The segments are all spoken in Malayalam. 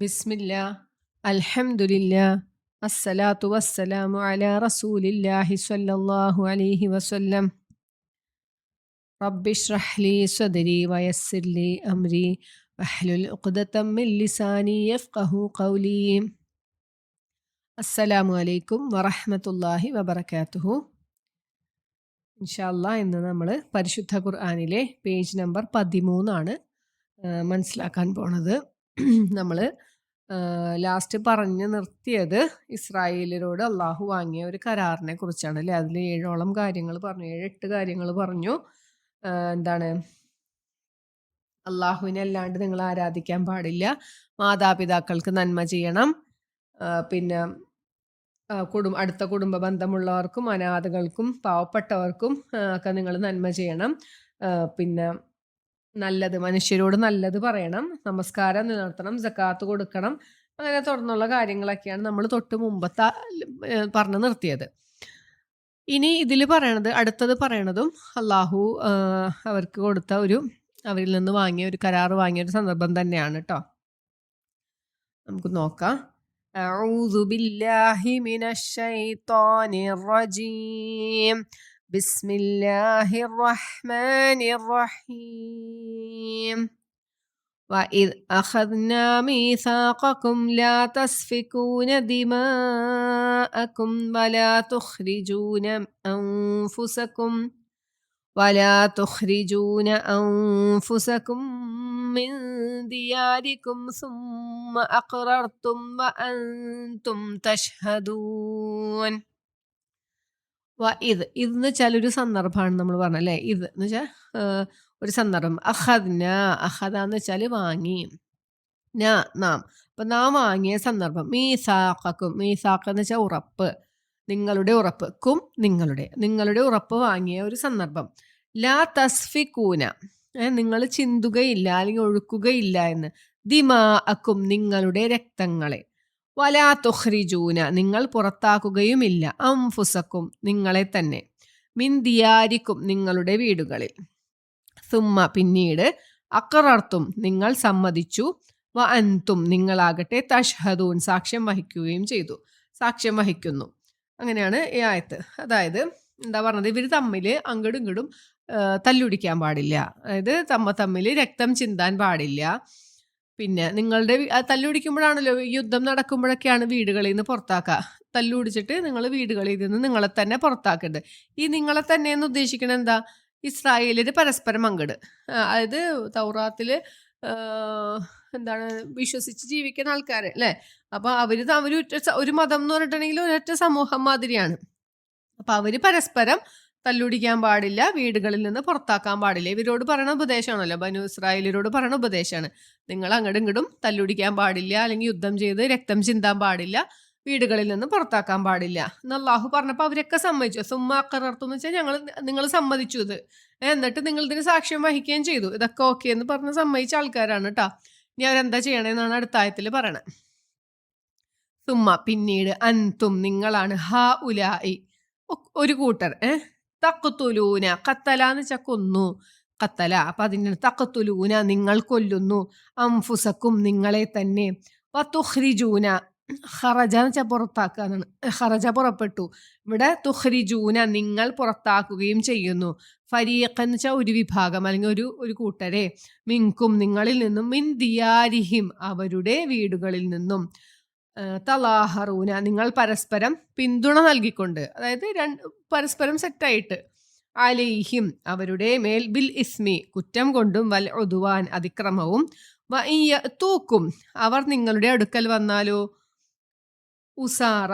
ബിസ്മില്ല അൽഹംദുലില്ല അസ്സലാത്തു വസ്സലാമു അല റസൂലില്ലാഹി സ്വല്ലല്ലാഹു അലൈഹി വസല്ലം. റബ്ബി ഇശ്റഹ് ലി സ്വദരി വയസ്സിർ ലി അംരി വഹ്ലുൽ മിൻ ലിസാനി യഫ്ഖഹു ഖൗലി. അസ്സലാമു അലൈക്കും വറഹ്മത്തുള്ളാഹി വബറകാതുഹു ഇൻഷാല്ലാ ഇന്ന് നമ്മൾ പരിശുദ്ധ ഖുർആനിലെ പേജ് നമ്പർ പതിമൂന്നാണ് മനസ്സിലാക്കാൻ പോണത്. നമ്മൾ ലാസ്റ്റ് പറഞ്ഞു നിർത്തിയത് ഇസ്രായേലിനോട് അള്ളാഹു വാങ്ങിയ ഒരു കരാറിനെ കുറിച്ചാണ് അല്ലേ? അതിൽ ഏഴോളം കാര്യങ്ങൾ പറഞ്ഞു ഏഴ് എട്ട് കാര്യങ്ങൾ പറഞ്ഞു. എന്താണ്? അള്ളാഹുവിനെ അല്ലാണ്ട് നിങ്ങൾ ആരാധിക്കാൻ പാടില്ല. മാതാപിതാക്കൾക്ക് നന്മ ചെയ്യണം. പിന്നെ കുടും അടുത്ത കുടുംബ ബന്ധമുള്ളവർക്കും അനാഥകൾക്കും പാവപ്പെട്ടവർക്കും ഒക്കെ നിങ്ങൾ നന്മ ചെയ്യണം. പിന്നെ നല്ലത് മനുഷ്യരോട് നല്ലത് പറയണം നമസ്കാരം നിലനിർത്തണം ജക്കാത്ത് കൊടുക്കണം അങ്ങനെ തുടർന്നുള്ള കാര്യങ്ങളൊക്കെയാണ് നമ്മൾ തൊട്ട് മുമ്പത്തെ ഏ, പറഞ്ഞു നിർത്തിയത് ഇനി ഇതിൽ പറയണത് അടുത്തത് പറയണതും അള്ളാഹു ആ, അവർക്ക് കൊടുത്ത ഒരു അവരിൽ നിന്ന് വാങ്ങിയ ഒരു കരാർ വാങ്ങിയ ഒരു സന്ദർഭം തന്നെയാണ് കേട്ടോ നമുക്ക് നോക്കാം أعوذ بالله من الشيطان الرجيم بسم الله الرحمن الرحيم. وإذ أخذنا ميثاقكم لا تسفكون دماءكم ولا تخرجون أنفسكم ولا تخرجون أنفسكم من دياركم ثم أقررتم وأنتم تشهدون. ഇത് ഇത് എന്ന് വെച്ചാൽ ഒരു സന്ദർഭമാണ് നമ്മൾ പറഞ്ഞല്ലേ ഇത് എന്ന് വെച്ചാൽ ഒരു സന്ദർഭം. അഹദ്ന അഹദ എന്ന് വെച്ചാൽ വാങ്ങി. ന നാം. അപ്പൊ നാം വാങ്ങിയ സന്ദർഭം. മീസാക്കും മീസാക്ക് എന്ന് വെച്ചാൽ ഉറപ്പ്. നിങ്ങളുടെ ഉറപ്പ് കും നിങ്ങളുടെ നിങ്ങളുടെ ഉറപ്പ് വാങ്ങിയ ഒരു സന്ദർഭം. ലാ തസ്ഫിക്കൂന നിങ്ങൾ ചിന്തുകയില്ല അല്ലെങ്കിൽ ഒഴുക്കുകയില്ല എന്ന്. ദിമാ അക്കും നിങ്ങളുടെ രക്തങ്ങളെ. വലാ തുഹ്രിജൂന നിങ്ങൾ പുറത്താക്കുകയുമില്ല. അംഫുസക്കും നിങ്ങളെ തന്നെ. മിന്തിയാരിക്കും നിങ്ങളുടെ വീടുകളിൽ. സുമ്മ പിന്നീട് അക്കറർത്തും നിങ്ങൾ സമ്മതിച്ചു. വ അൻതും നിങ്ങളാകട്ടെ തഷ്ഹദൂൻ സാക്ഷ്യം വഹിക്കുകയും ചെയ്തു. സാക്ഷ്യം വഹിക്കുന്നു. അങ്ങനെയാണ് ഈ ആയത്ത്. അതായത് എന്താ പറഞ്ഞത്? ഇവർ തമ്മിൽ അങ്ങടും ഇങ്ങടും തല്ലുടിക്കാൻ പാടില്ല. അതായത് തമ്മ തമ്മിൽ രക്തം ചിന്താൻ പാടില്ല. പിന്നെ നിങ്ങളുടെ തല്ലുപിടിക്കുമ്പോഴാണല്ലോ യുദ്ധം നടക്കുമ്പോഴൊക്കെയാണ് വീടുകളിൽ നിന്ന് പുറത്താക്കുക തല്ലുടിച്ചിട്ട് നിങ്ങൾ വീടുകളിൽ നിന്ന് നിങ്ങളെ തന്നെ പുറത്താക്കേണ്ടത് ഈ നിങ്ങളെ തന്നെ എന്ന് ഉദ്ദേശിക്കണത് എന്താ? ഇസ്രായേലിൽ പരസ്പരം പങ്കിട് അതായത് തൗറാത്തിൽ എന്താണ് വിശ്വസിച്ച് ജീവിക്കുന്ന ആൾക്കാർ അല്ലേ? അപ്പൊ അവർ അവർ ഒരു മതം എന്ന് പറഞ്ഞിട്ടുണ്ടെങ്കിൽ ഒരൊറ്റ സമൂഹം മാതിരിയാണ്. അപ്പൊ അവർ പരസ്പരം തല്ലുടിക്കാൻ പാടില്ല വീടുകളിൽ നിന്ന് പുറത്താക്കാൻ പാടില്ല. ഇവരോട് പറയണ ഉപദേശമാണല്ലോ ബനു ഇസ്രായേലിനോട് പറയണ ഉപദേശമാണ്. നിങ്ങൾ അങ്ങടും ഇങ്ങടും തല്ലുടിക്കാൻ പാടില്ല അല്ലെങ്കിൽ യുദ്ധം ചെയ്ത് രക്തം ചിന്താൻ പാടില്ല വീടുകളിൽ നിന്ന് പുറത്താക്കാൻ പാടില്ല. എന്ന് അള്ളാഹു പറഞ്ഞപ്പോൾ അവരൊക്കെ സമ്മതിച്ചു. സുമ്മാക്കറർത്തു എന്ന് വെച്ചാൽ ഞങ്ങൾ നിങ്ങൾ സമ്മതിച്ചു ഇത്. എന്നിട്ട് നിങ്ങൾ ഇതിന് സാക്ഷ്യം വഹിക്കുകയും ചെയ്തു. ഇതൊക്കെ ഓക്കെ എന്ന് പറഞ്ഞ് സമ്മതിച്ച ആൾക്കാരാണ് കേട്ടോ ഇനി അവരെന്താ ചെയ്യണമെന്നാണ് അടുത്ത ആയത്തിൽ പറയണത്. സുമ്മ പിന്നീട് അൻതും നിങ്ങളാണ് ഹാ ഉലായി. ഒരു കൂട്ടർ ഏ? തക്കത്തുലൂന കത്തല എന്ന് വെച്ചാൽ കൊന്നു കത്തല അപ്പൊ അതിന് തക്കത്തുലൂന നിങ്ങൾ കൊല്ലുന്നു. അംഫുസക്കും നിങ്ങളെ തന്നെ. തുഹ്രിജൂന ഹറജ എന്ന് വെച്ചാൽ പുറത്താക്കുക എന്നാണ് പുറപ്പെട്ടു. ഇവിടെ തുഹ്രിജൂന നിങ്ങൾ പുറത്താക്കുകയും ചെയ്യുന്നു. ഫരീഖ് എന്ന് വെച്ചാൽ ഒരു വിഭാഗം അല്ലെങ്കിൽ ഒരു ഒരു കൂട്ടരെ. മിങ്കും നിങ്ങളിൽ നിന്നും മിൻ ദിയാരിഹിം അവരുടെ വീടുകളിൽ നിന്നും. തലാഹറൂന നിങ്ങൾ പരസ്പരം പിന്തുണ നൽകിക്കൊണ്ട് അതായത് രണ്ട് പരസ്പരം സെറ്റായിട്ട് അലൈഹിം അവരുടെ മേൽ ബിൽ ഇസ്മി കുറ്റം കൊണ്ടും വൽ ഒതുവാൻ അതിക്രമവും. തൂക്കും അവർ നിങ്ങളുടെ അടുക്കൽ വന്നാലോ? ഉസാറ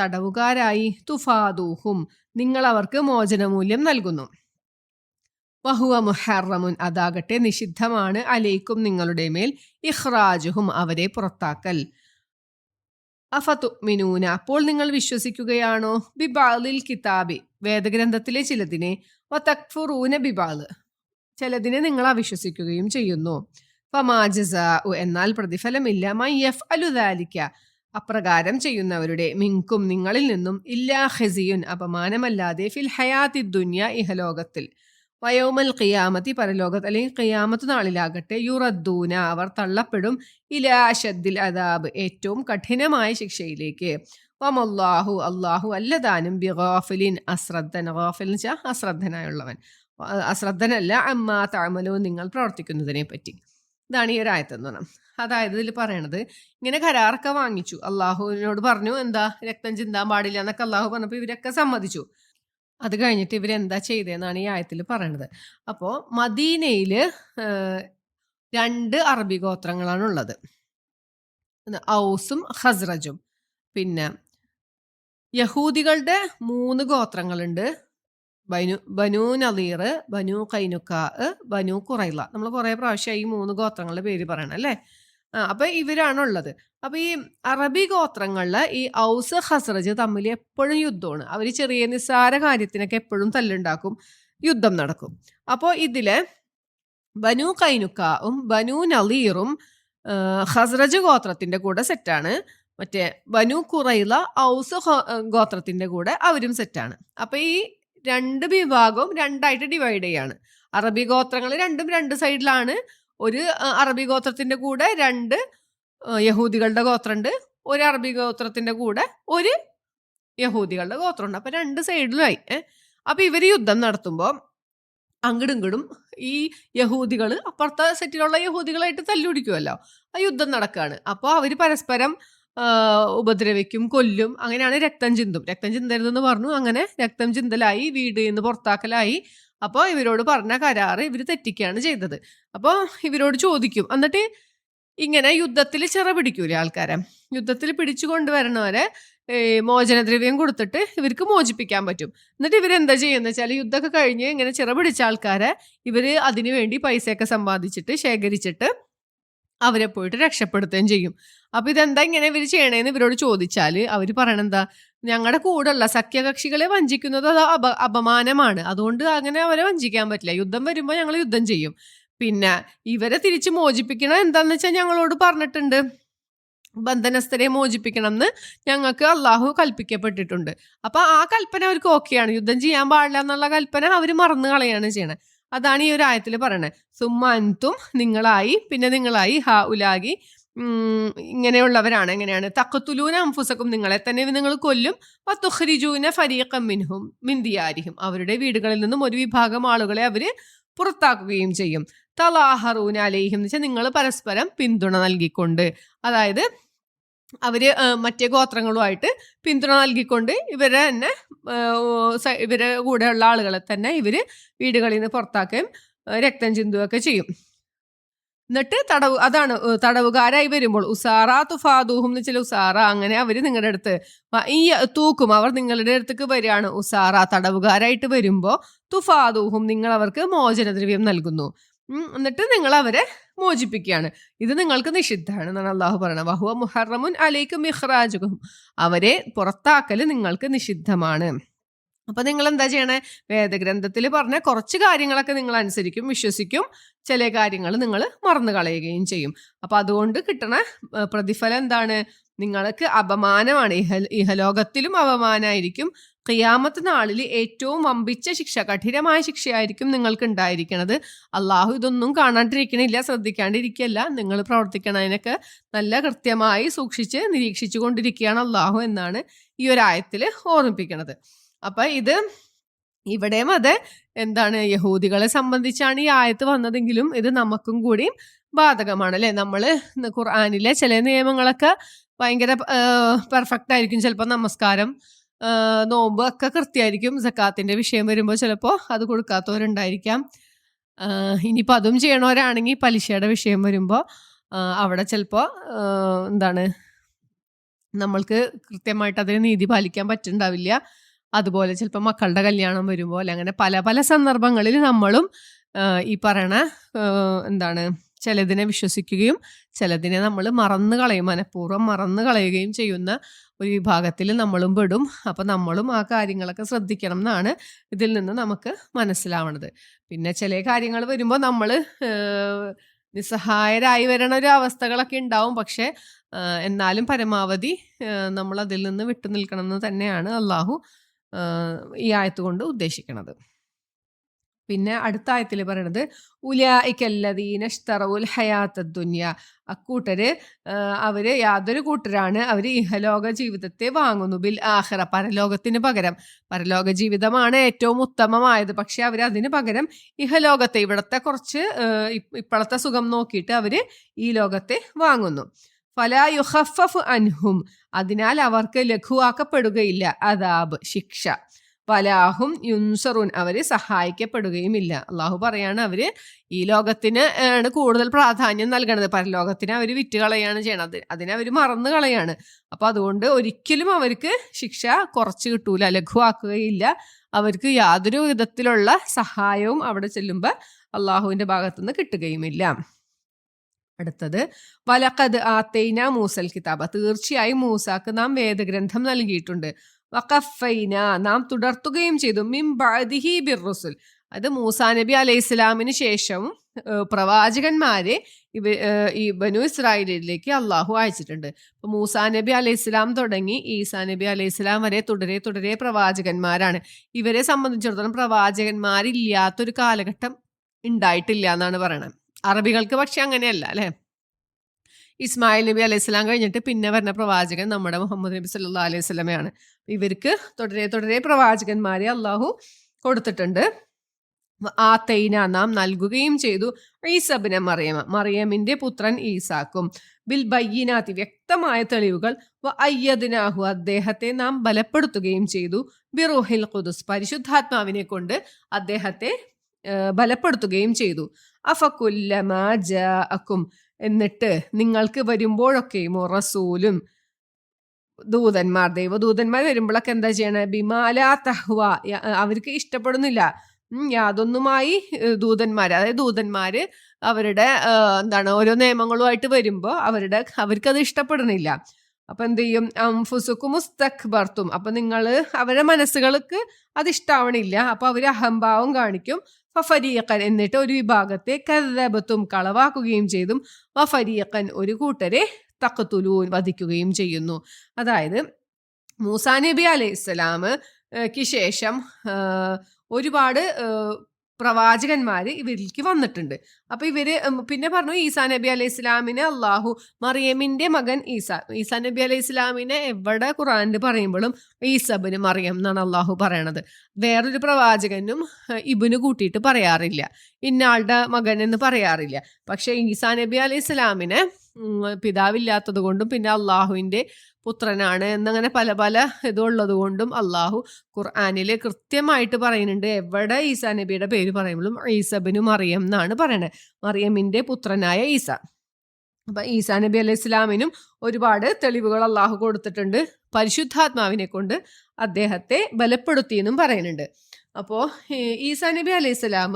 തടവുകാരായി തുഫാദൂഹും നിങ്ങൾ അവർക്ക് മോചനമൂല്യം നൽകുന്നു. വഹുവ മുഹറമുൻ അതാകട്ടെ നിഷിദ്ധമാണ്. അലൈക്കും നിങ്ങളുടെ മേൽ ഇഹ്റാജുഹും അവരെ പുറത്താക്കൽ. അഫതുമിനൂന അപ്പോൾ നിങ്ങൾ വിശ്വസിക്കുകയാണോ? ബിബാലിൽ കിതാബി വേദഗ്രന്ഥത്തിലെ ചിലതിനെ വതക്ഫുറൂന ബിബാൽ ചിലതിനെ നിങ്ങൾ അവിശ്വസിക്കുകയും ചെയ്യുന്നു. ഫമാജസ എന്നാൽ പ്രതിഫലമില്ല. മയ്യഫ് അലുദാലിക്ക അപ്രകാരം ചെയ്യുന്നവരുടെ മിങ്കും നിങ്ങളിൽ നിന്നും ഇല്ലാ ഹെസിയുൻ അപമാനമല്ലാതെ ഫിൽ ഹയാത്തി ദുന്യ ഇഹലോകത്തിൽ. വയോമൽ ഖിയാമത്തി പരലോകത്ത് അല്ലെങ്കിൽ ഖിയാമത്ത് നാളിലാകട്ടെ യുറദ്ദൂന അവർ തള്ളപ്പെടും. ഇലാശദ്ദിൽ അദാബ് ഏറ്റവും കഠിനമായ ശിക്ഷയിലേക്ക്. വമല്ലാഹു അള്ളാഹു അല്ലതാനും ബി ബിഗാഫിലിൻ അശ്രദ്ധൻ. ഗാഫിൽ എന്ന് അശ്രദ്ധനായുള്ളവൻ. അശ്രദ്ധനല്ല അമ്മ താമലോ നിങ്ങൾ പ്രവർത്തിക്കുന്നതിനെ പറ്റി. ഇതാണ് ഈ ഒരു ആയത്തെന്ന് പറഞ്ഞാൽ. അതായത് ഇതിൽ പറയണത് ഇങ്ങനെ കരാറൊക്കെ വാങ്ങിച്ചു. അള്ളാഹുവിനോട് പറഞ്ഞു എന്താ രക്തം ചിന്താൻ പാടില്ല എന്നൊക്കെ അള്ളാഹു പറഞ്ഞപ്പോൾ ഇവരൊക്കെ സമ്മതിച്ചു. അത് കഴിഞ്ഞിട്ട് ഇവരെന്താ ചെയ്തതെന്നാണ് ഈ ആയത്തിൽ പറയണത്. അപ്പോൾ മദീനയിൽ രണ്ട് അറബി ഗോത്രങ്ങളാണ് ഉള്ളത്. ഔസും ഹസ്രജും പിന്നെ യഹൂദികളുടെ മൂന്ന് ഗോത്രങ്ങളുണ്ട്. ബനു ബനു നദീർ ബനു കൈനുക്കാ ബനു കുറൈല നമ്മൾ കുറേ പ്രാവശ്യം ഈ മൂന്ന് ഗോത്രങ്ങളുടെ പേര് പറയണം അല്ലേ? ആ അപ്പൊ ഇവരാണുള്ളത്. അപ്പൊ ഈ അറബി ഗോത്രങ്ങളിൽ ഈ ഔസ് ഹസ്രജ് തമ്മിൽ എപ്പോഴും യുദ്ധമാണ്. അവർ ചെറിയ നിസ്സാര കാര്യത്തിനൊക്കെ എപ്പോഴും തല്ലുണ്ടാക്കും യുദ്ധം നടക്കും. അപ്പോൾ ഇതിൽ ബനു കൈനുക്കാവും ബനു നളീറും ഹസ്രജ് ഗോത്രത്തിന്റെ കൂടെ സെറ്റാണ്. മറ്റേ ബനു കുറൈല ഔസ് ഗോത്രത്തിന്റെ കൂടെ അവരും സെറ്റാണ്. അപ്പൊ ഈ രണ്ട് വിഭാഗവും രണ്ടായിട്ട് ഡിവൈഡ് ചെയ്യാണ്. അറബി ഗോത്രങ്ങൾ രണ്ടും രണ്ട് സൈഡിലാണ് ഒരു അറബി ഗോത്രത്തിന്റെ കൂടെ രണ്ട് യഹൂദികളുടെ ഗോത്രമുണ്ട് ഒരു അറബി ഗോത്രത്തിന്റെ കൂടെ ഒരു യഹൂദികളുടെ ഗോത്രമുണ്ട്. അപ്പൊ രണ്ട് സൈഡിലായി അപ്പൊ ഇവർ യുദ്ധം നടത്തുമ്പോൾ അങ്ങടും ഇങ്ങടും ഈ യഹൂദികൾ അപ്പുറത്തെ സെറ്റിലുള്ള യഹൂദികളായിട്ട് തല്ലുപിടിക്കുമല്ലോ ആ യുദ്ധം നടക്കുകയാണ് അപ്പോൾ അവർ പരസ്പരം ഉപദ്രവിക്കും കൊല്ലും അങ്ങനെയാണ് രക്തം ചിന്തും. രക്തം ചിന്തരുതെന്ന് പറഞ്ഞു. അങ്ങനെ രക്തം ചിന്തലായി വീട് നിന്ന് പുറത്താക്കലായി. അപ്പോൾ ഇവരോട് പറഞ്ഞ കരാറ് ഇവർ തെറ്റിക്കുകയാണ് ചെയ്തത്. അപ്പോൾ ഇവരോട് ചോദിക്കും. എന്നിട്ട് ഇങ്ങനെ യുദ്ധത്തിൽ ചിറ പിടിക്കൂലേ ആൾക്കാരെ? യുദ്ധത്തിൽ പിടിച്ചു കൊണ്ടുവരണവരെ മോചനദ്രവ്യം കൊടുത്തിട്ട് ഇവർക്ക് മോചിപ്പിക്കാൻ പറ്റും. എന്നിട്ട് ഇവരെന്താ ചെയ്യുന്നത് വെച്ചാൽ യുദ്ധമൊക്കെ കഴിഞ്ഞ് ഇങ്ങനെ ചിറ പിടിച്ച ആൾക്കാരെ ഇവർ അതിനു വേണ്ടി പൈസയൊക്കെ സമ്പാദിച്ചിട്ട് ശേഖരിച്ചിട്ട് അവരെ പോയിട്ട് രക്ഷപ്പെടുത്തുകയും ചെയ്യും. അപ്പൊ ഇതെന്താ ഇങ്ങനെ ഇവർ ചെയ്യണേന്ന് ഇവരോട് ചോദിച്ചാൽ അവർ പറയണെന്താ ഞങ്ങളുടെ കൂടെയുള്ള സഖ്യകക്ഷികളെ വഞ്ചിക്കുന്നത് അത് അപ അപമാനമാണ്. അതുകൊണ്ട് അങ്ങനെ അവരെ വഞ്ചിക്കാൻ പറ്റില്ല. യുദ്ധം വരുമ്പോൾ ഞങ്ങൾ യുദ്ധം ചെയ്യും. പിന്നെ ഇവരെ തിരിച്ച് മോചിപ്പിക്കണം എന്താന്ന് വെച്ചാൽ ഞങ്ങളോട് പറഞ്ഞിട്ടുണ്ട്. ബന്ധനസ്ഥരെ മോചിപ്പിക്കണം എന്ന് ഞങ്ങൾക്ക് അള്ളാഹു കൽപ്പിക്കപ്പെട്ടിട്ടുണ്ട്. അപ്പൊ ആ കൽപ്പന അവർക്ക് ഓക്കെയാണ് യുദ്ധം ചെയ്യാൻ പാടില്ല എന്നുള്ള കൽപ്പന അവർ മറന്നു കളയാണ് ചെയ്യണത്. അതാണ് ഈ ഒരു ആയത്തിൽ പറയണേ. സുമ്മൻതും നിങ്ങളായി പിന്നെ നിങ്ങളായി ഹ ഉലാഗി ഇങ്ങനെയുള്ളവരാണ് എങ്ങനെയാണ്? തക്കത്തുലൂന അംഫുസക്കും നിങ്ങളെ തന്നെ നിങ്ങൾ കൊല്ലും. തുഹ്രിജൂന ഫരീഖം മിൻഹും മിന്തിയാരിഹും അവരുടെ വീടുകളിൽ നിന്നും ഒരു വിഭാഗം ആളുകളെ അവർ പുറത്താക്കുകയും ചെയ്യും. തലാഹറൂന അലേഹിം. എന്ന് വെച്ചാൽ നിങ്ങൾ പരസ്പരം പിന്തുണ നൽകിക്കൊണ്ട്. അതായത് അവർ മറ്റേ ഗോത്രങ്ങളുമായിട്ട് പിന്തുണ നൽകിക്കൊണ്ട് ഇവരെ തന്നെ ഇവരെ കൂടെയുള്ള ആളുകളെ തന്നെ ഇവർ വീടുകളിൽ നിന്ന് പുറത്താക്കുകയും രക്തം ചിന്തുകയൊക്കെ ചെയ്യും. എന്നിട്ട് തടവ് അതാണ് തടവുകാരായി വരുമ്പോൾ ഉസാറ തുഫാദൂഹും എന്ന് വെച്ചാൽ ഉസാറ അങ്ങനെ അവർ നിങ്ങളുടെ അടുത്ത് ഈ തൂക്കും അവർ നിങ്ങളുടെ അടുത്തേക്ക് വരികയാണ്. ഉസാറ തടവുകാരായിട്ട് വരുമ്പോൾ തുഫാദൂഹും നിങ്ങൾ അവർക്ക് മോചനദ്രവ്യം നൽകുന്നു. എന്നിട്ട് നിങ്ങൾ അവരെ മോചിപ്പിക്കുകയാണ്. ഇത് നിങ്ങൾക്ക് നിഷിദ്ധമാണ് എന്നാണ് അള്ളാഹു പറയുന്നത്. വഹുവ മുഹറമുൻ അലൈക്കും മിഹ്റാജുഖും അവരെ പുറത്താക്കൽ നിങ്ങൾക്ക് നിഷിദ്ധമാണ്. അപ്പൊ നിങ്ങൾ എന്താ ചെയ്യണേ? വേദഗ്രന്ഥത്തിൽ പറഞ്ഞ കുറച്ച് കാര്യങ്ങളൊക്കെ നിങ്ങൾ അനുസരിക്കും വിശ്വസിക്കും. ചില കാര്യങ്ങൾ നിങ്ങൾ മറന്നു കളയുകയും ചെയ്യും. അപ്പൊ അതുകൊണ്ട് കിട്ടണ പ്രതിഫലം എന്താണ്? നിങ്ങൾക്ക് അപമാനമാണ്. ഇഹ ഇഹലോകത്തിലും അപമാനമായിരിക്കും. ഖിയാമത്ത് നാളിൽ ഏറ്റവും വമ്പിച്ച ശിക്ഷ കഠിനമായ ശിക്ഷയായിരിക്കും നിങ്ങൾക്ക് ഉണ്ടായിരിക്കണത് അള്ളാഹു ഇതൊന്നും കാണാണ്ടിരിക്കണില്ല ശ്രദ്ധിക്കാണ്ടിരിക്കല്ല. നിങ്ങൾ പ്രവർത്തിക്കണതിനൊക്കെ നല്ല കൃത്യമായി സൂക്ഷിച്ച് നിരീക്ഷിച്ചു കൊണ്ടിരിക്കുകയാണ് അള്ളാഹു എന്നാണ് ഈ ഒരു ആയത്തിൽ ഓർമ്മിപ്പിക്കുന്നത് അപ്പൊ ഇത് ഇവിടെയും അത് എന്താണ് യഹൂദികളെ സംബന്ധിച്ചാണ് ഈ ആയത്ത് വന്നതെങ്കിലും ഇത് നമുക്കും കൂടി ബാധകമാണ് അല്ലെ? നമ്മൾ ഖുർആാനിലെ ചില നിയമങ്ങളൊക്കെ ഭയങ്കര പെർഫെക്റ്റ് ആയിരിക്കും. ചിലപ്പോൾ നമസ്കാരം നോമ്പ് ഒക്കെ കൃത്യമായിരിക്കും സക്കാത്തിന്റെ വിഷയം വരുമ്പോൾ ചിലപ്പോൾ അത് കൊടുക്കാത്തവരുണ്ടായിരിക്കാം. ഇനിയിപ്പോൾ അതും ചെയ്യണവരാണെങ്കിൽ പലിശയുടെ വിഷയം വരുമ്പോൾ അവിടെ ചിലപ്പോൾ എന്താണ് നമ്മൾക്ക് കൃത്യമായിട്ട് അതിന് നീതി പാലിക്കാൻ പറ്റുന്നുണ്ടാവില്ല അതുപോലെ ചിലപ്പോൾ മക്കളുടെ കല്യാണം വരുമ്പോൾ അങ്ങനെ പല പല സന്ദർഭങ്ങളിൽ നമ്മളും ഈ പറയണ എന്താണ് ചിലതിനെ വിശ്വസിക്കുകയും ചിലതിനെ നമ്മൾ മറന്നു കളയും മനഃപൂർവം മറന്നു കളയുകയും ചെയ്യുന്ന ഒരു വിഭാഗത്തിൽ നമ്മളും പെടും. അപ്പം നമ്മളും ആ കാര്യങ്ങളൊക്കെ ശ്രദ്ധിക്കണം എന്നാണ് ഇതിൽ നിന്ന് നമുക്ക് മനസ്സിലാവണത്. പിന്നെ ചില കാര്യങ്ങൾ വരുമ്പോൾ നമ്മൾ നിസ്സഹായരായി വരണ ഒരു അവസ്ഥകളൊക്കെ ഉണ്ടാവും. പക്ഷെ എന്നാലും പരമാവധി നമ്മൾ അതിൽ നിന്ന് വിട്ടു നിൽക്കണം എന്ന് തന്നെയാണ് അള്ളാഹു ഈ ആയത്തുകൊണ്ട് ഉദ്ദേശിക്കുന്നത് പിന്നെ അടുത്ത ആയത്തിൽ പറയണത് ഉലായിക്കല്ലദീനഷ്തറവുൽ ഹയാത്ത ദുന്യ അക്കൂട്ടര് അവർ യാതൊരു കൂട്ടരാണ്. അവർ ഇഹലോക ജീവിതത്തെ വാങ്ങുന്നു ബിൽ ആഹ്റ പരലോകത്തിന് പകരം. പരലോക ജീവിതമാണ് ഏറ്റവും ഉത്തമമായത്. പക്ഷെ അവർ അതിന് പകരം ഇഹലോകത്തെ ഇവിടത്തെ കുറച്ച് ഇപ്പോഴത്തെ സുഖം നോക്കിയിട്ട് അവർ ഈ ലോകത്തെ വാങ്ങുന്നു. ഫലായുഹഫഫ് അൻഹും. അതിനാൽ അവർക്ക് ലഘുവാക്കപ്പെടുകയില്ല. അതാബ് ശിക്ഷ. വലാഹും യുൻസറുൻ അവർ സഹായിക്കപ്പെടുകയുമില്ല. അള്ളാഹു പറയാണ് അവർ ഈ ലോകത്തിന് ആണ് കൂടുതൽ പ്രാധാന്യം നൽകണത്. പരലോകത്തിന് അവർ വിറ്റ് കളയാണ് ചെയ്യണത്. അതിനെ അവർ മറന്നു കളയാണ് അപ്പൊ അതുകൊണ്ട് ഒരിക്കലും അവർക്ക് ശിക്ഷ കുറച്ച് കിട്ടൂല ലഘുവാക്കുകയില്ല. അവർക്ക് യാതൊരു വിധത്തിലുള്ള സഹായവും അവിടെ ചെല്ലുമ്പോൾ അള്ളാഹുവിന്റെ ഭാഗത്തുനിന്ന് കിട്ടുകയുമില്ല. അടുത്തത് വലക്കത് ആത്തൈന മൂസൽ കിതാബ്. തീർച്ചയായും മൂസാക്ക് നാം വേദഗ്രന്ഥം നൽകിയിട്ടുണ്ട്. വഖഫൈന നാം തുടർത്തുകയും ചെയ്തു. മിം ബഅദിഹി ബിർറുസുൽ. അത് മൂസാ നബി അലൈഹി ഇസ്ലാമിന് ശേഷം പ്രവാചകന്മാരെ ഇവ ഈ ബനു ഇസ്രായേലിലേക്ക് അള്ളാഹു അയച്ചിട്ടുണ്ട്. അപ്പോൾ മൂസാ നബി അലൈഹി ഇസ്ലാം തുടങ്ങി ഈസാ നബി അലൈഹി ഇസ്ലാം വരെ തുടരെ തുടരെ പ്രവാചകന്മാരാണ്. ഇവരെ സംബന്ധിച്ചിടത്തോളം പ്രവാചകന്മാരില്ലാത്തൊരു കാലഘട്ടം ഉണ്ടായിട്ടില്ല എന്നാണ് പറയണത്. അറബികൾക്ക് പക്ഷെ അങ്ങനെയല്ല അല്ലെ? ഇസ്മായിൽ നബി അലൈഹി സ്വലാം കഴിഞ്ഞിട്ട് പിന്നെ വരുന്ന പ്രവാചകൻ നമ്മുടെ മുഹമ്മദ് നബി സല്ലാ അലൈഹി സ്വലമയാണ് ഇവർക്ക് തുടരെ തുടരെ പ്രവാചകന്മാരെ അള്ളാഹു കൊടുത്തിട്ടുണ്ട്. ആ തൈന നാം നൽകുകയും ചെയ്തു. ഈസബിനെ മറിയമ മറിയമിന്റെ പുത്രൻ ഈസാക്കും. ബിൽ ബയ്യനാത്തി വ്യക്തമായ തെളിവുകൾ അയ്യദിനാഹു അദ്ദേഹത്തെ നാം ബലപ്പെടുത്തുകയും ചെയ്തു. ബിറുഹിൽ ഖുദുസ് പരിശുദ്ധാത്മാവിനെ കൊണ്ട് അദ്ദേഹത്തെ ബലപ്പെടുത്തുകയും ചെയ്തു. അഫക്കുല്ലമാജാഅക്കും എന്നിട്ട് നിങ്ങൾക്ക് വരുമ്പോഴൊക്കെയും റസൂലും ദൂതന്മാർ ദൈവദൂതന്മാർ വരുമ്പോഴൊക്കെ എന്താ ചെയ്യണേ? ബിമാല തഹ്വ. അവർക്ക് ഇഷ്ടപ്പെടുന്നില്ല. യാതൊന്നുമായി ദൂതന്മാർ അതായത് ദൂതന്മാർ അവരുടെ എന്താണ് ഓരോ നിയമങ്ങളുമായിട്ട് വരുമ്പോൾ അവരുടെ അവർക്കത് ഇഷ്ടപ്പെടുന്നില്ല. അപ്പൊ എന്ത് ചെയ്യും? അംഫുസുക്കും മുസ്തഖ്ബർത്തും. അപ്പൊ നിങ്ങൾ അവരുടെ മനസ്സുകൾക്ക് അത് ഇഷ്ടാവണില്ല. അപ്പൊ അവർ അഹംഭാവം കാണിക്കും. ഫരീഖൻ എന്നിട്ട് ഒരു വിഭാഗത്തെ കരബത്തും കളവാക്കുകയും ചെയ്തും വഫരീഖൻ ഒരു കൂട്ടരെ തക്കത്തുലൂൻ വധിക്കുകയും ചെയ്യുന്നു. അതായത് മൂസാ നബി അലൈഹി ക്ക് ശേഷം ഒരുപാട് പ്രവാചകന്മാർ ഇവരിലേക്ക് വന്നിട്ടുണ്ട്. അപ്പൊ ഇവർ പിന്നെ പറഞ്ഞു ഈസാ നബി അലൈഹി ഇസ്ലാമിനെ അള്ളാഹു മറിയമിന്റെ മകൻ ഈസ ഈസാ നബി അലൈഹി ഇസ്ലാമിനെ എവിടെ ഖുറാനിൽ പറയുമ്പോഴും ഈസബിന് മറിയം എന്നാണ് അള്ളാഹു പറയണത്. വേറൊരു പ്രവാചകനും ഇബിന് കൂട്ടിയിട്ട് പറയാറില്ല. ഇന്നാളുടെ മകൻ എന്ന് പറയാറില്ല. പക്ഷെ ഈസാ നബി അലൈഹി ഇസ്ലാമിനെ പിതാവില്ലാത്തത് കൊണ്ടും പിന്നെ അള്ളാഹുവിന്റെ പുത്രനാണ് എന്നങ്ങനെ പല പല ഇതുള്ളത് കൊണ്ടും അള്ളാഹു ഖുർആാനിൽ കൃത്യമായിട്ട് പറയുന്നുണ്ട്. എവിടെ ഈസാ നബിയുടെ പേര് പറയുമ്പോഴും ഈസബിനു മറിയം എന്നാണ് പറയണത്. മറിയമിന്റെ പുത്രനായ ഈസ. അപ്പൊ ഈസാ നബി അലൈഹി ഇസ്ലാമിനും ഒരുപാട് തെളിവുകൾ അള്ളാഹു കൊടുത്തിട്ടുണ്ട്. പരിശുദ്ധാത്മാവിനെ കൊണ്ട് അദ്ദേഹത്തെ ബലപ്പെടുത്തിയെന്നും പറയുന്നുണ്ട്. അപ്പോൾ ഈസാ നബി അലൈഹി സ്വലാം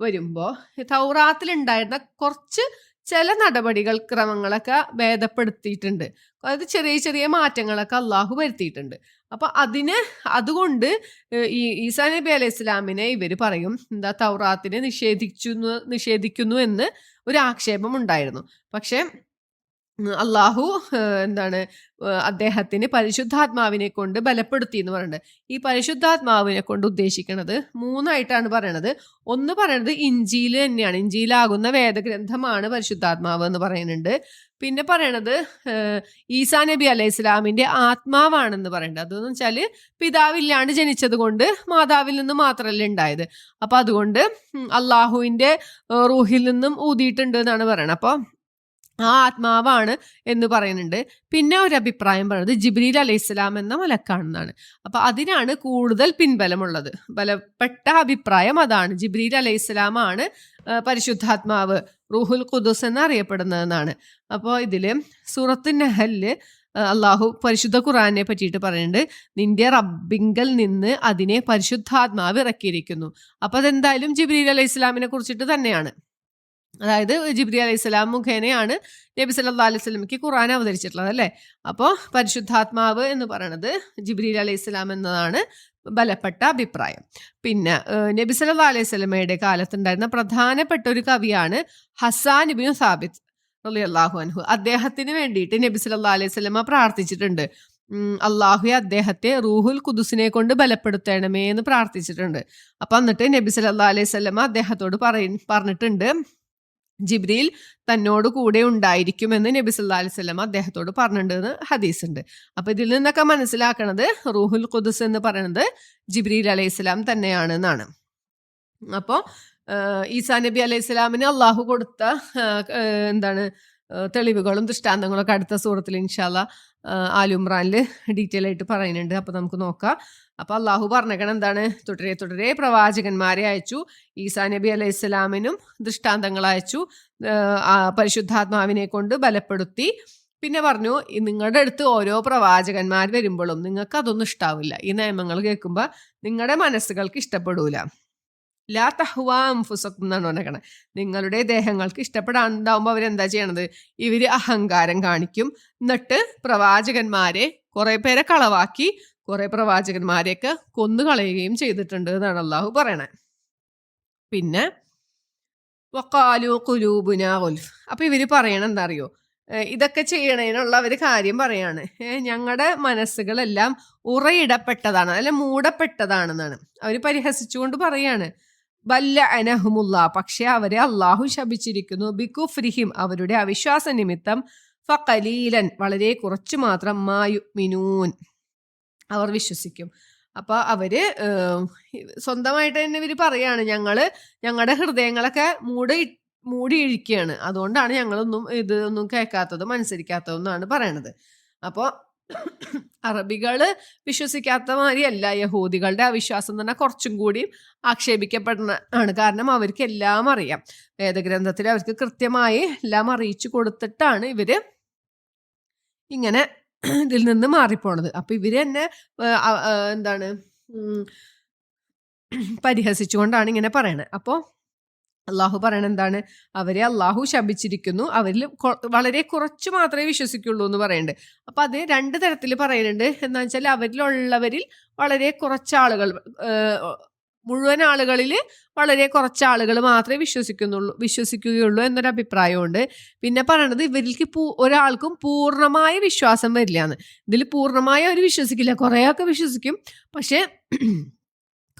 വരുമ്പോൾ തൗറാത്തിലുണ്ടായിരുന്ന കുറച്ച് ചില നടപടികൾ ക്രമങ്ങളൊക്കെ ഭേദപ്പെടുത്തിയിട്ടുണ്ട്. അതായത് ചെറിയ ചെറിയ മാറ്റങ്ങളൊക്കെ അള്ളാഹു വരുത്തിയിട്ടുണ്ട്. അപ്പൊ അതിന് അതുകൊണ്ട് ഈ ഈസാ നബി അലൈഹി ഇസ്ലാമിനെ ഇവർ പറയും എന്താ തൗറാത്തിനെ നിഷേധിച്ചു നിഷേധിക്കുന്നു എന്ന് ഒരു ആക്ഷേപം ഉണ്ടായിരുന്നു പക്ഷെ അള്ളാഹു എന്താണ് അദ്ദേഹത്തിന് പരിശുദ്ധാത്മാവിനെ കൊണ്ട് ബലപ്പെടുത്തി എന്ന് പറയുന്നത് ഈ പരിശുദ്ധാത്മാവിനെ കൊണ്ട് ഉദ്ദേശിക്കുന്നത് മൂന്നായിട്ടാണ് പറയണത്. ഒന്ന് പറയണത് ഇഞ്ചിയിൽ തന്നെയാണ്. ഇഞ്ചിയിലാകുന്ന വേദഗ്രന്ഥമാണ് പരിശുദ്ധാത്മാവ് എന്ന് പറയുന്നുണ്ട്. പിന്നെ പറയണത് ഈസാ നബി അലൈഹി ഇസ്ലാമിന്റെ ആത്മാവാണെന്ന് പറയുന്നത് അതെന്ന് വെച്ചാൽ പിതാവില്ലാണ്ട് ജനിച്ചത് കൊണ്ട് മാതാവിൽ നിന്ന് മാത്രമല്ല ഉണ്ടായത്. അപ്പൊ അതുകൊണ്ട് അള്ളാഹുവിന്റെ റൂഹിൽ നിന്നും ഊതിയിട്ടുണ്ട് എന്നാണ് പറയുന്നത് അപ്പോൾ ആ ആത്മാവാണ് എന്ന് പറയുന്നുണ്ട്. പിന്നെ ഒരു അഭിപ്രായം പറയുന്നത് ജിബ്രീൽ അലൈഹി ഇസ്ലാം എന്ന മലക്കാണെന്നാണ്. അപ്പൊ അതിനാണ് കൂടുതൽ പിൻബലമുള്ളത്. ബലപ്പെട്ട അഭിപ്രായം അതാണ്. ജിബ്രീൽ അലൈഹി ആണ് പരിശുദ്ധാത്മാവ് റൂഹുൽ ഖുദുസ് എന്നറിയപ്പെടുന്നതെന്നാണ്. അപ്പോൾ ഇതിൽ സൂറത്ത് നെഹലിൽ അള്ളാഹു പരിശുദ്ധ ഖുറാനെ പറ്റിയിട്ട് പറയുന്നുണ്ട്. നിന്റെ റബ്ബിങ്കൽ നിന്ന് അതിനെ പരിശുദ്ധാത്മാവ് ഇറക്കിയിരിക്കുന്നു. അപ്പൊ അതെന്തായാലും ജിബ്രീൽ അലൈഹി ഇസ്ലാമിനെ കുറിച്ചിട്ട് തന്നെയാണ്. അതായത് ജിബ്രി അലൈഹി സ്വലാം മുഖേനയാണ് നബി സല്ലാ അലൈഹി സ്വലമിക്ക് ഖുറാൻ അവതരിച്ചിട്ടുള്ളത് അല്ലേ? അപ്പോൾ പരിശുദ്ധാത്മാവ് എന്ന് പറയണത് ജിബ്രി അലൈഹി സ്വലാം എന്നതാണ് ബലപ്പെട്ട അഭിപ്രായം. പിന്നെ നബി സല്ലാ അലൈഹി സ്വലമയുടെ കാലത്തുണ്ടായിരുന്ന പ്രധാനപ്പെട്ട ഒരു കവിയാണ് ഹസാൻ ഇബിൻ സാബിത്ത് അള്ളാഹു അൻഹു. അദ്ദേഹത്തിന് വേണ്ടിയിട്ട് നബി സല്ലാ അലൈഹി സ്വലമ പ്രാർത്ഥിച്ചിട്ടുണ്ട്. അള്ളാഹു അദ്ദേഹത്തെ റൂഹുൽ കുദുസിനെ കൊണ്ട് ബലപ്പെടുത്തണമേ എന്ന് പ്രാർത്ഥിച്ചിട്ടുണ്ട്. അപ്പൊ എന്നിട്ട് നബി സല്ലാ അലൈഹി സ്വലമ അദ്ദേഹത്തോട് പറയ പറഞ്ഞിട്ടുണ്ട്. ജിബ്രീൽ തന്നോട് കൂടെ ഉണ്ടായിരിക്കുമെന്ന് നബി സല്ലാ അലൈഹി സ്വലം അദ്ദേഹത്തോട് പറഞ്ഞിട്ടുണ്ടെന്ന് ഹദീസ് ഉണ്ട് അപ്പൊ ഇതിൽ നിന്നൊക്കെ മനസ്സിലാക്കണത് റൂഹുൽ ഖുദുസ് എന്ന് പറയുന്നത് ജിബ്രീൽ അലൈഹി സ്വലാം തന്നെയാണ് എന്നാണ് അപ്പോൾ ഈസാ നബി അലൈഹി സ്വലാമിന് അള്ളാഹു കൊടുത്ത എന്താണ് തെളിവുകളും ദൃഷ്ടാന്തങ്ങളൊക്കെ അടുത്ത സൂറത്തിൽ ഇൻഷാല്ല ആലുംറാനിൽ ഡീറ്റെയിൽ ആയിട്ട് പറയുന്നുണ്ട്. അപ്പോൾ നമുക്ക് നോക്കാം. അപ്പോൾ അള്ളാഹു പറഞ്ഞേക്കണം എന്താണ്? തുടരെ തുടരെ പ്രവാചകന്മാരെ അയച്ചു ഈസാ നബി അലൈഹി ഇസ്ലാമിനും ദൃഷ്ടാന്തങ്ങൾ അയച്ചു പരിശുദ്ധാത്മാവിനെ കൊണ്ട് ബലപ്പെടുത്തി. പിന്നെ പറഞ്ഞു നിങ്ങളുടെ അടുത്ത് ഓരോ പ്രവാചകന്മാർ വരുമ്പോഴും നിങ്ങൾക്ക് അതൊന്നും ഇഷ്ടാവില്ല. ഈ നിയമങ്ങൾ കേൾക്കുമ്പോൾ നിങ്ങളുടെ മനസ്സുകൾക്ക് ഇഷ്ടപ്പെടൂല. ലാ എന്നാണ് പറഞ്ഞേക്കണത് നിങ്ങളുടെ ദേഹങ്ങൾക്ക് ഇഷ്ടപ്പെടാണ്ടാവുമ്പോൾ അവരെന്താ ചെയ്യണത്? ഇവർ അഹങ്കാരം കാണിക്കും. എന്നിട്ട് പ്രവാചകന്മാരെ കുറെ പേരെ കളവാക്കി കുറെ പ്രവാചകന്മാരെയൊക്കെ കൊന്നുകളയുകയും ചെയ്തിട്ടുണ്ട് എന്നാണ് അള്ളാഹു പറയണേ. പിന്നെ വക്കാലു കുലൂബുന ഉൽഫ് അപ്പൊ ഇവർ പറയണ എന്താ അറിയോ? ഇതൊക്കെ ചെയ്യണതിനുള്ള ഒരു കാര്യം പറയാണ്. ഞങ്ങളുടെ മനസ്സുകളെല്ലാം ഉറയിടപ്പെട്ടതാണ് അല്ലെ മൂടപ്പെട്ടതാണെന്നാണ്. അവർ പരിഹസിച്ചുകൊണ്ട് പറയാണ്. ബല്ല അനഹുമുല്ല പക്ഷെ അവരെ അള്ളാഹു ശപിച്ചിരിക്കുന്നു. ബിക്കുഫ്രിഹിം അവരുടെ അവിശ്വാസ നിമിത്തം ഫലീലൻ വളരെ കുറച്ചു മാത്രം മായു മിനൂൻ അവർ വിശ്വസിക്കും. അപ്പൊ അവർ സ്വന്തമായിട്ട് തന്നെ ഇവർ പറയാണ് ഞങ്ങൾ ഞങ്ങളുടെ ഹൃദയങ്ങളൊക്കെ മൂടി മൂടിയിരിക്കുകയാണ് അതുകൊണ്ടാണ് ഞങ്ങളൊന്നും ഇതൊന്നും കേൾക്കാത്തതും അനുസരിക്കാത്തതും എന്നാണ് പറയണത്. അപ്പോൾ അറബികൾ വിശ്വസിക്കാത്ത മാതിരിയല്ല യഹൂദികളുടെ അവിശ്വാസം തന്നെ കുറച്ചും കൂടി ആക്ഷേപിക്കപ്പെടുന്ന ആണ്. കാരണം അവർക്ക് എല്ലാം അറിയാം. വേദഗ്രന്ഥത്തിൽ അവർക്ക് കൃത്യമായി എല്ലാം അറിയിച്ചു കൊടുത്തിട്ടാണ് ഇവർ ഇങ്ങനെ ഇതിൽ നിന്ന് മാറിപ്പോണത്. അപ്പൊ ഇവർ തന്നെ എന്താണ് പരിഹസിച്ചുകൊണ്ടാണ് ഇങ്ങനെ പറയണത് അപ്പോൾ അള്ളാഹു പറയണ എന്താണ്? അവരെ അള്ളാഹു ശപിച്ചിരിക്കുന്നു. അവരിൽ വളരെ കുറച്ച് മാത്രമേ വിശ്വസിക്കുള്ളൂ എന്ന് പറയുന്നുണ്ട് അപ്പൊ അത് രണ്ട് തരത്തിൽ പറയുന്നുണ്ട് എന്താ വെച്ചാൽ അവരിലുള്ളവരിൽ വളരെ കുറച്ച് ആളുകൾ മുഴുവൻ ആളുകളിൽ വളരെ കുറച്ച് ആളുകൾ മാത്രമേ വിശ്വസിക്കുന്നുള്ളൂ വിശ്വസിക്കുകയുള്ളൂ എന്നൊരു അഭിപ്രായമുണ്ട്. പിന്നെ പറയണത് ഇവരിലേക്ക് പൂ ഒരാൾക്കും പൂർണമായ വിശ്വാസം വരില്ല എന്ന് ഇതിൽ പൂർണമായി അവർ വിശ്വസിക്കില്ല. കുറേയൊക്കെ വിശ്വസിക്കും. പക്ഷേ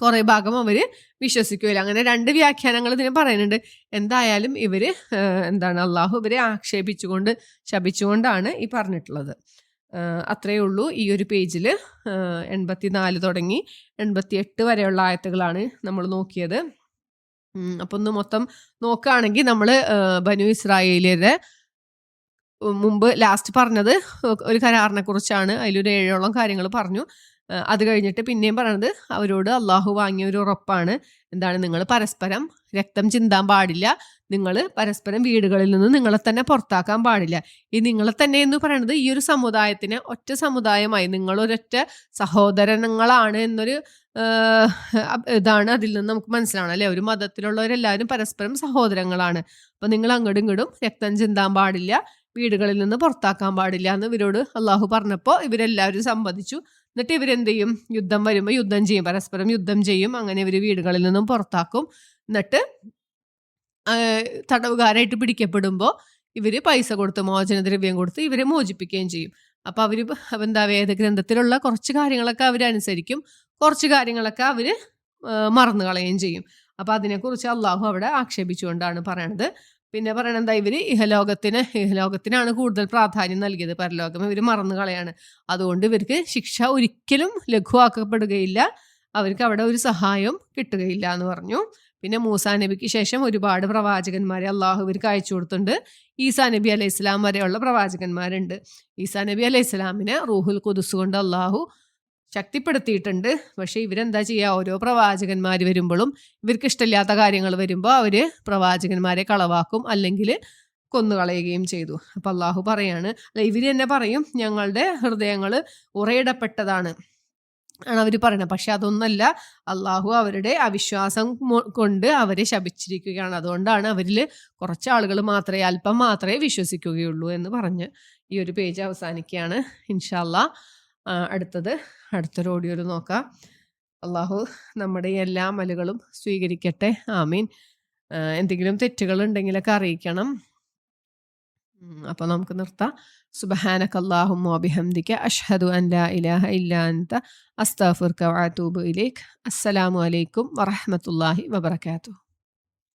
കുറെ ഭാഗം അവർ വിശ്വസിക്കുകയില്ല. അങ്ങനെ രണ്ട് വ്യാഖ്യാനങ്ങൾ ഇതിന് പറയുന്നുണ്ട്. എന്തായാലും ഇവർ എന്താണ് അള്ളാഹു ഇവരെ ആക്ഷേപിച്ചുകൊണ്ട് ശപിച്ചുകൊണ്ടാണ് ഈ പറഞ്ഞിട്ടുള്ളത്. അത്രയേ ഉള്ളൂ. ഈ ഒരു പേജിൽ എൺപത്തിനാല് തുടങ്ങി എൺപത്തി എട്ട് വരെയുള്ള ആയത്തുകളാണ് നമ്മൾ നോക്കിയത്. അപ്പൊ ഒന്ന് മൊത്തം നോക്കുകയാണെങ്കിൽ നമ്മൾ ബനു ഇസ്രായേലിയുടെ മുമ്പ് ലാസ്റ്റ് പറഞ്ഞത് ഒരു കരാറിനെ കുറിച്ചാണ്. അതിലൊരു ഏഴോളം കാര്യങ്ങൾ പറഞ്ഞു. അത് കഴിഞ്ഞിട്ട് പിന്നെയും പറയണത് അവരോട് അള്ളാഹു വാങ്ങിയ ഒരു ഉറപ്പാണ്. എന്താണ് നിങ്ങൾ പരസ്പരം രക്തം ചിന്താൻ പാടില്ല. നിങ്ങൾ പരസ്പരം വീടുകളിൽ നിന്ന് നിങ്ങളെ തന്നെ പുറത്താക്കാൻ പാടില്ല. ഈ നിങ്ങളെ തന്നെ എന്ന് പറയുന്നത് ഈ ഒരു സമുദായത്തിന് ഒറ്റ സമുദായമായി നിങ്ങളൊരൊറ്റ സഹോദരങ്ങളാണ് എന്നൊരു ഇതാണ് അതിൽ നിന്ന് നമുക്ക് മനസ്സിലാണ് അല്ലെ? ഒരു മതത്തിലുള്ളവരെല്ലാവരും പരസ്പരം സഹോദരങ്ങളാണ്. അപ്പൊ നിങ്ങൾ അങ്ങോട്ടും ഇങ്ങോട്ടും രക്തം ചിന്താൻ പാടില്ല വീടുകളിൽ നിന്ന് പുറത്താക്കാൻ പാടില്ല എന്ന് ഇവരോട് അള്ളാഹു പറഞ്ഞപ്പോൾ ഇവരെല്ലാവരും സമ്മതിച്ചു. എന്നിട്ട് ഇവരെന്ത് ചെയ്യും യുദ്ധം വരുമ്പോൾ യുദ്ധം ചെയ്യും. പരസ്പരം യുദ്ധം ചെയ്യും. അങ്ങനെ ഇവർ വീടുകളിൽ നിന്നും പുറത്താക്കും. എന്നിട്ട് തടവുകാരായിട്ട് പിടിക്കപ്പെടുമ്പോൾ ഇവർ പൈസ കൊടുത്ത് മോചനദ്രവ്യം കൊടുത്ത് ഇവരെ മോചിപ്പിക്കുകയും ചെയ്യും. അപ്പോൾ അവർ എന്താ വേദഗ്രന്ഥത്തിലുള്ള കുറച്ച് കാര്യങ്ങളൊക്കെ അവരനുസരിക്കും കുറച്ച് കാര്യങ്ങളൊക്കെ അവർ മറന്നു കളയുകയും ചെയ്യും. അപ്പോൾ അതിനെക്കുറിച്ച് അള്ളാഹു അവിടെ ആക്ഷേപിച്ചുകൊണ്ടാണ് പറയണത്. പിന്നെ പറയണെന്താ ഇവർ ഇഹലോകത്തിന് ഇഹലോകത്തിനാണ് കൂടുതൽ പ്രാധാന്യം നൽകിയത്. പരലോകം ഇവർ മറന്നു കളയാണ്. അതുകൊണ്ട് ഇവർക്ക് ശിക്ഷ ഒരിക്കലും ലഘുവാക്കപ്പെടുകയില്ല. അവർക്ക് അവിടെ ഒരു സഹായം കിട്ടുകയില്ല എന്ന് പറഞ്ഞു. പിന്നെ മൂസാ നബിക്ക് ശേഷം ഒരുപാട് പ്രവാചകന്മാരെ അള്ളാഹു ഇവർക്ക് അയച്ചു കൊടുത്തിട്ടുണ്ട്. ഈസാ നബി അലൈഹി ഇസ്ലാം വരെയുള്ള പ്രവാചകന്മാരുണ്ട്. ഈസാ നബി അലൈഹി ഇസ്ലാമിനെ റൂഹുൽ കുദുസ് കൊണ്ട് അള്ളാഹു ശക്തിപ്പെടുത്തിയിട്ടുണ്ട്. പക്ഷേ ഇവരെന്താ ചെയ്യുക ഓരോ പ്രവാചകന്മാർ വരുമ്പോഴും ഇവർക്ക് ഇഷ്ടമില്ലാത്ത കാര്യങ്ങൾ വരുമ്പോൾ അവർ പ്രവാചകന്മാരെ കളവാക്കും അല്ലെങ്കിൽ കൊന്നുകളയുകയും ചെയ്തു. അപ്പം അള്ളാഹു പറയാണ് അല്ല ഇവർ തന്നെ പറയും ഞങ്ങളുടെ ഹൃദയങ്ങൾ ഉറയിടപ്പെട്ടതാണ് ആണ് അവർ പറയുന്നത് പക്ഷെ അതൊന്നല്ല അള്ളാഹു അവരുടെ അവിശ്വാസം കൊണ്ട് അവരെ ശപിച്ചിരിക്കുകയാണ്. അതുകൊണ്ടാണ് അവരിൽ കുറച്ച് ആളുകൾ മാത്രമേ അല്പം മാത്രമേ വിശ്വസിക്കുകയുള്ളൂ എന്ന് പറഞ്ഞ് ഈ ഒരു പേജ് അവസാനിക്കുകയാണ്. ഇൻഷാല്ല അടുത്തത്. അടുത്തൊരു ഓഡിയോയിൽ നോക്കാം. അള്ളാഹു നമ്മുടെ എല്ലാ മലകളും സ്വീകരിക്കട്ടെ. ആമീൻ. എന്തെങ്കിലും തെറ്റുകൾ ഉണ്ടെങ്കിലൊക്കെ അറിയിക്കണം അപ്പോൾ നമുക്ക് നിർത്താം. സുബഹാനക അല്ലാഹുമ്മ വബിഹംദിക അഷ്ഹദു അൻ ലാ ഇലാഹ ഇല്ലാത്ത അൻത അസ്തഗ്ഫിറുക ഇലേഖ് ഇലൈക്. അസ്സലാമു അലൈക്കും വറഹമത്തല്ലാഹി വബറകാതുഹു.